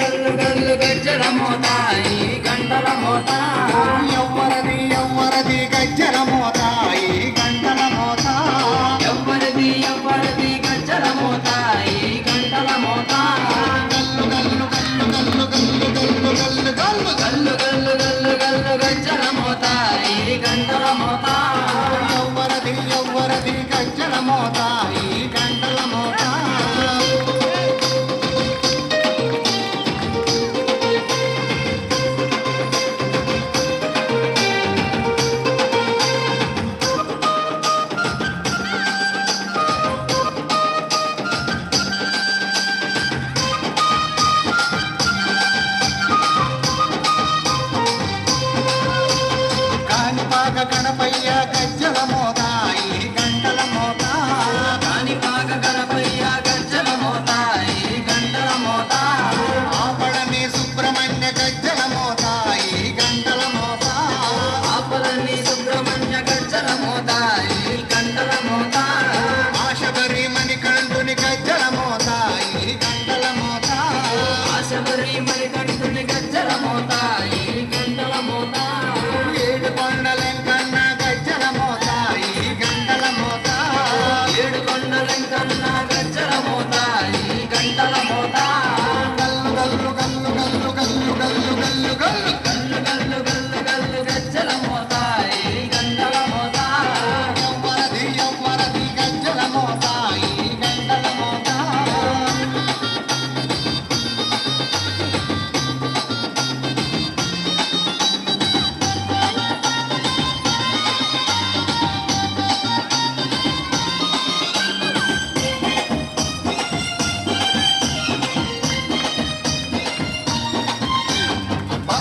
గల్లు గల్లు గజ్జల మోతాయి గంటల మోతా কামনা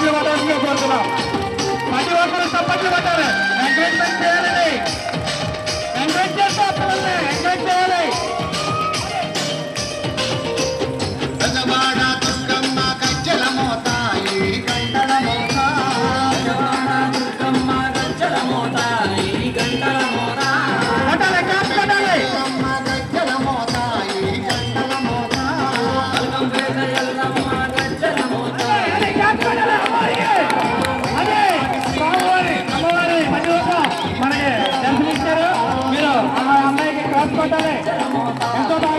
చప్పట్లు కొట్టాలని కోరుతున్నాం ప్రతి ఒక్కరు చప్పట్లు కొట్టాలి ఎంకరేజ్మెంట్ చేయాలండి. ఎంకరేజ్ చేస్తే ఎంకరేజ్ చేయాలి. 方で、糸だ